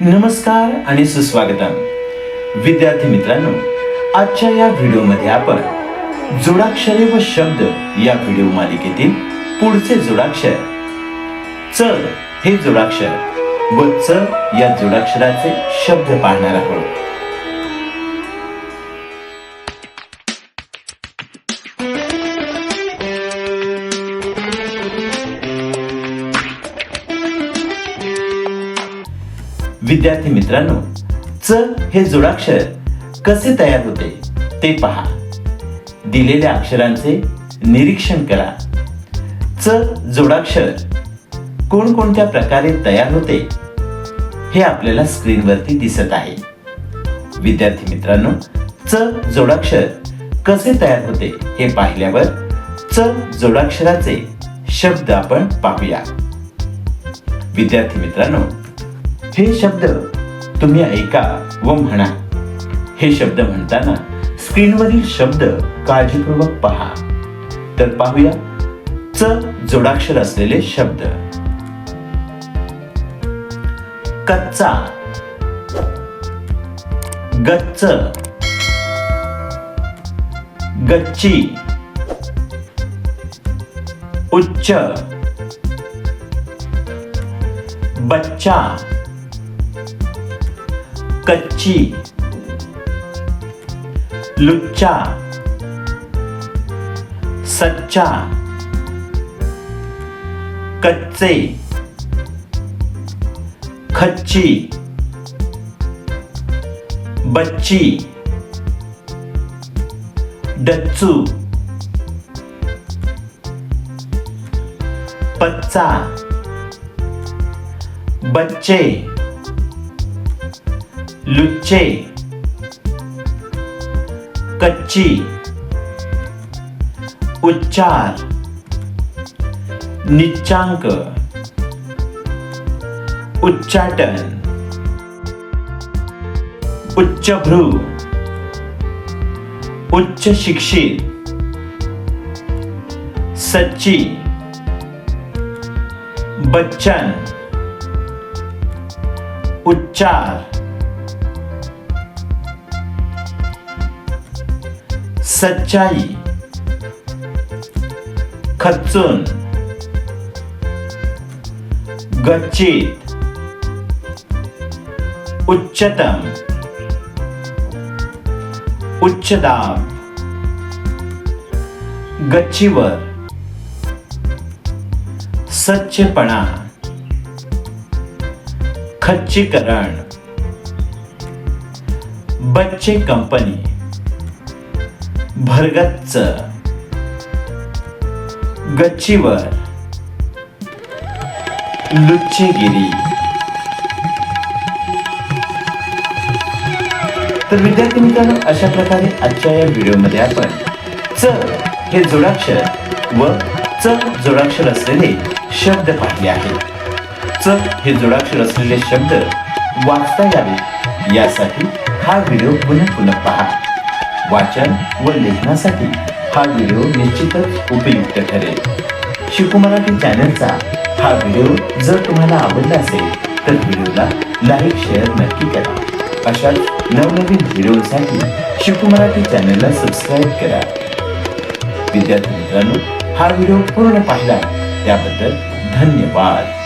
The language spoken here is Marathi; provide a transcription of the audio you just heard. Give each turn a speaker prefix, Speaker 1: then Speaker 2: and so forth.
Speaker 1: नमस्कार आणि सुस्वागतम. विद्यार्थी मित्रांनो आजच्या या व्हिडिओमध्ये आपण जोडाक्षरे व शब्द या व्हिडिओ मालिकेतील पुढचे जोडाक्षर च हे जोडाक्षर व च या जोडाक्षराचे शब्द पाहणार आहोत. विद्यार्थी मित्रांनो च हे जोडाक्षर कसे तयार होते ते पहा. दिलेल्या अक्षरांचे निरीक्षण करा. च जोडाक्षर कोणकोणत्या प्रकारे तयार होते हे आपल्याला स्क्रीनवरती दिसत आहे. विद्यार्थी मित्रांनो च जोडाक्षर कसे तयार होते हे पाहिल्यावर च जोडाक्षराचे शब्द आपण पाहूया. विद्यार्थी मित्रांनो हे शब्द तुम्ही ऐका व म्हणा. हे शब्द म्हणताना स्क्रीनवरील शब्द काळजीपूर्वक पहा. तर पाहूया. च जोडाक्षर असलेले शब्द. कच्चा. गच्च. गच्ची. उच्च. बच्चा. कच्ची लुच्चा सच्चा कच्चे खच्ची बच्ची डच्चू पच्चा बच्चे लुच्चे कच्ची उच्चार निच्चांक उच्चाटन उच्चभ्रू उच्च शिक्षित सच्ची बच्चन उच्चार सच्चाई खचून गच्चित उच्चतम उच्च दाब गच्चीवर सच्चपणा खच्चीकरण बच्चे कंपनी. भरगच्च. गच्चीवर. लुच्चेगिरी. तर विद्यार्थी मित्रांनो अशा प्रकारे आजच्या या व्हिडिओमध्ये आपण च हे जोडाक्षर व च जोडाक्षर असलेले शब्द पाहिले आहेत. च हे जोडाक्षर असलेले शब्द वाचता यावे यासाठी हा व्हिडिओ पुन्हा पुन्हा पहा. वाचन व लेखनासाठी हा व्हिडिओ निश्चितच उपयुक्त ठरेल. शिकू मराठी चॅनलचा हा व्हिडिओ जर तुम्हाला आवडला असेल तर व्हिडिओला लाईक शेअर नक्की करा. अशाच नवनवीन व्हिडिओसाठी शिकू मराठी चॅनलला सबस्क्राईब करा. विद्यार्थी मित्रांनो हा व्हिडिओ पूर्ण पाहिला त्याबद्दल धन्यवाद.